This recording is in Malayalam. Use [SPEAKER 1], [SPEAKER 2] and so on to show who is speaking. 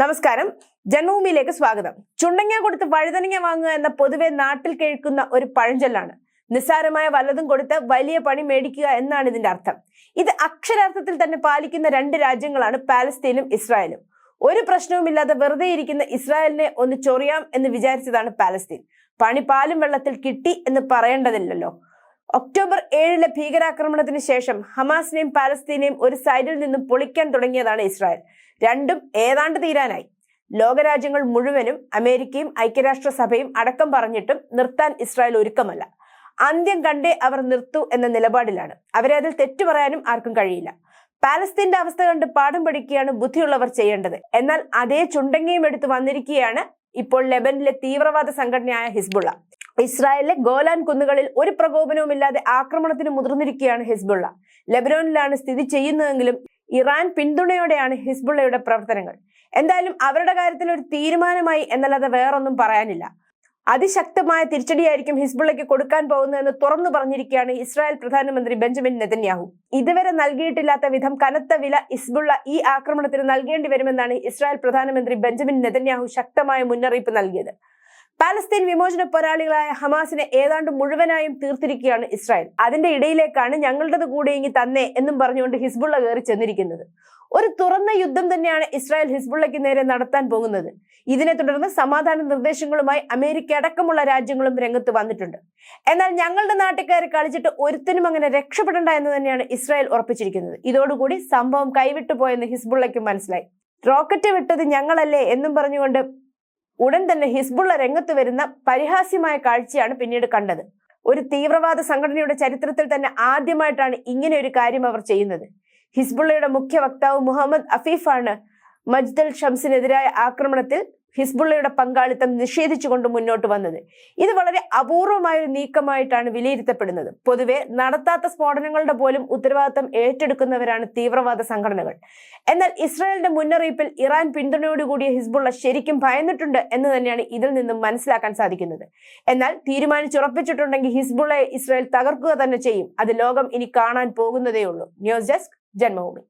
[SPEAKER 1] നമസ്കാരം. ജന്മഭൂമിയിലേക്ക് സ്വാഗതം. ചുണ്ടങ്ങ കൊടുത്ത് വഴുതനങ്ങ വാങ്ങുക എന്ന പൊതുവെ നാട്ടിൽ കേൾക്കുന്ന ഒരു പഴഞ്ചൊല്ലാണ്. നിസ്സാരമായ വല്ലതും കൊടുത്ത് വലിയ പണി മേടിക്കുക എന്നാണ് ഇതിന്റെ അർത്ഥം. ഇത് അക്ഷരാർത്ഥത്തിൽ തന്നെ പാലിക്കുന്ന രണ്ട് രാജ്യങ്ങളാണ് പാലസ്തീനും ഇസ്രായേലും. ഒരു പ്രശ്നവുമില്ലാതെ വെറുതെ ഇരിക്കുന്ന ഇസ്രായേലിനെ ഒന്ന് ചൊറിയാം എന്ന് വിചാരിച്ചതാണ് പാലസ്തീൻ. പണി പാലും വെള്ളത്തിൽ കിട്ടി എന്ന് പറയേണ്ടതില്ലല്ലോ. ഒക്ടോബർ ഏഴിലെ ഭീകരാക്രമണത്തിന് ശേഷം ഹമാസിനെയും പാലസ്തീനെയും ഒരു സൈഡിൽ നിന്നും പൊളിക്കാൻ തുടങ്ങിയതാണ് ഇസ്രായേൽ. രണ്ടും ഏതാണ്ട് തീരാനായി. ലോകരാജ്യങ്ങൾ മുഴുവനും അമേരിക്കയും ഐക്യരാഷ്ട്രസഭയും അടക്കം പറഞ്ഞിട്ടും നിർത്താൻ ഇസ്രായേൽ ഒരുക്കമല്ല. അന്ത്യം കണ്ടേ അവർ നിർത്തൂ എന്ന നിലപാടിലാണ്. അവരെ അതിൽ തെറ്റു പറയാനും ആർക്കും കഴിയില്ല. പാലസ്തീന്റെ അവസ്ഥ കണ്ട് പാഠം പഠിക്കുകയാണ് ബുദ്ധിയുള്ളവർ ചെയ്യേണ്ടത്. എന്നാൽ അതേ ചുണ്ടങ്ങയും എടുത്ത് വന്നിരിക്കുകയാണ് ഇപ്പോൾ ലെബനിലെ തീവ്രവാദ സംഘടനയായ ഹിസ്ബുള്ള. ഇസ്രായേലിലെ ഗോലാൻ കുന്നുകളിൽ ഒരു പ്രകോപനവുമില്ലാതെ ആക്രമണത്തിന് മുതിർന്നിരിക്കുകയാണ് ഹിസ്ബുള്ള. ലെബനോനിലാണ് സ്ഥിതി ചെയ്യുന്നതെങ്കിലും ഇറാൻ പിന്തുണയോടെയാണ് ഹിസ്ബുള്ളയുടെ പ്രവർത്തനങ്ങൾ. എന്തായാലും അവരുടെ കാര്യത്തിൽ ഒരു തീരുമാനമായി എന്നല്ലാതെ വേറൊന്നും പറയാനില്ല. അതിശക്തമായ തിരിച്ചടിയായിരിക്കും ഹിസ്ബുള്ളയ്ക്ക് കൊടുക്കാൻ പോകുന്നതെന്ന് തുറന്നു പറഞ്ഞിരിക്കുകയാണ് ഇസ്രായേൽ പ്രധാനമന്ത്രി ബെഞ്ചമിൻ നെതന്യാഹു. ഇതുവരെ നൽകിയിട്ടില്ലാത്ത വിധം കനത്ത വില ഹിസ്ബുള്ള ഈ ആക്രമണത്തിന് നൽകേണ്ടി വരുമെന്നാണ് ഇസ്രായേൽ പ്രധാനമന്ത്രി ബെഞ്ചമിൻ നെതന്യാഹു ശക്തമായ മുന്നറിയിപ്പ് നൽകിയത്. പാലസ്തീൻ വിമോചന പോരാളികളായ ഹമാസിനെ ഏതാണ്ട് മുഴുവനായും തീർത്തിരിക്കുകയാണ് ഇസ്രായേൽ. അതിന്റെ ഇടയിലേക്കാണ് ഞങ്ങളുടേത് കൂടെ ഇങ്ങി തന്നെ എന്നും പറഞ്ഞുകൊണ്ട് ഹിസ്ബുള്ള കയറി ചെന്നിരിക്കുന്നത്. ഒരു തുറന്ന യുദ്ധം തന്നെയാണ് ഇസ്രായേൽ ഹിസ്ബുള്ളയ്ക്ക് നേരെ നടത്താൻ പോകുന്നത്. ഇതിനെ തുടർന്ന് സമാധാന നിർദ്ദേശങ്ങളുമായി അമേരിക്ക അടക്കമുള്ള രാജ്യങ്ങളും രംഗത്ത് വന്നിട്ടുണ്ട്. എന്നാൽ ഞങ്ങളുടെ നാട്ടുകാരെ കളിച്ചിട്ട് ഒരുത്തിനും അങ്ങനെ രക്ഷപ്പെടേണ്ട എന്ന് തന്നെയാണ് ഇസ്രായേൽ ഉറപ്പിച്ചിരിക്കുന്നത്. ഇതോടുകൂടി സംഭവം കൈവിട്ടു പോയെന്ന് ഹിസ്ബുള്ളയ്ക്കും മനസ്സിലായി. റോക്കറ്റ് വിട്ടത് ഞങ്ങളല്ലേ എന്നും പറഞ്ഞുകൊണ്ട് ഉടൻ തന്നെ ഹിസ്ബുള്ള രംഗത്ത് വരുന്ന പരിഹാസ്യമായ കാഴ്ചയാണ് പിന്നീട് കണ്ടത്. ഒരു തീവ്രവാദ സംഘടനയുടെ ചരിത്രത്തിൽ തന്നെ ആദ്യമായിട്ടാണ് ഇങ്ങനെ ഒരു കാര്യം അവർ ചെയ്യുന്നത്. ഹിസ്ബുള്ളയുടെ മുഖ്യ വക്താവ് മുഹമ്മദ് അഫീഫാണ് മജ്ദൽ ഷംസിനെതിരായ ആക്രമണത്തിൽ ഹിസ്ബുള്ളയുടെ പങ്കാളിത്തം നിഷേധിച്ചുകൊണ്ട് മുന്നോട്ട് വന്നത്. ഇത് വളരെ അപൂർവമായ ഒരു നീക്കമായിട്ടാണ് വിലയിരുത്തപ്പെടുന്നത്. പൊതുവെ നടത്താത്ത സ്ഫോടനങ്ങളുടെ പോലും ഉത്തരവാദിത്തം ഏറ്റെടുക്കുന്നവരാണ് തീവ്രവാദ സംഘടനകൾ. എന്നാൽ ഇസ്രായേലിന്റെ മുന്നറിയിപ്പിൽ ഇറാൻ പിന്തുണയോടുകൂടിയ ഹിസ്ബുള്ള ശരിക്കും ഭയന്നിട്ടുണ്ട് എന്ന് തന്നെയാണ് ഇതിൽ നിന്നും മനസ്സിലാക്കാൻ സാധിക്കുന്നത്. എന്നാൽ തീരുമാനിച്ചുറപ്പിച്ചിട്ടുണ്ടെങ്കിൽ ഹിസ്ബുള്ളയെ ഇസ്രായേൽ തകർക്കുക തന്നെ ചെയ്യും. അത് ലോകം ഇനി കാണാൻ പോകുന്നതേയുള്ളൂ. News desk Janmabhumi.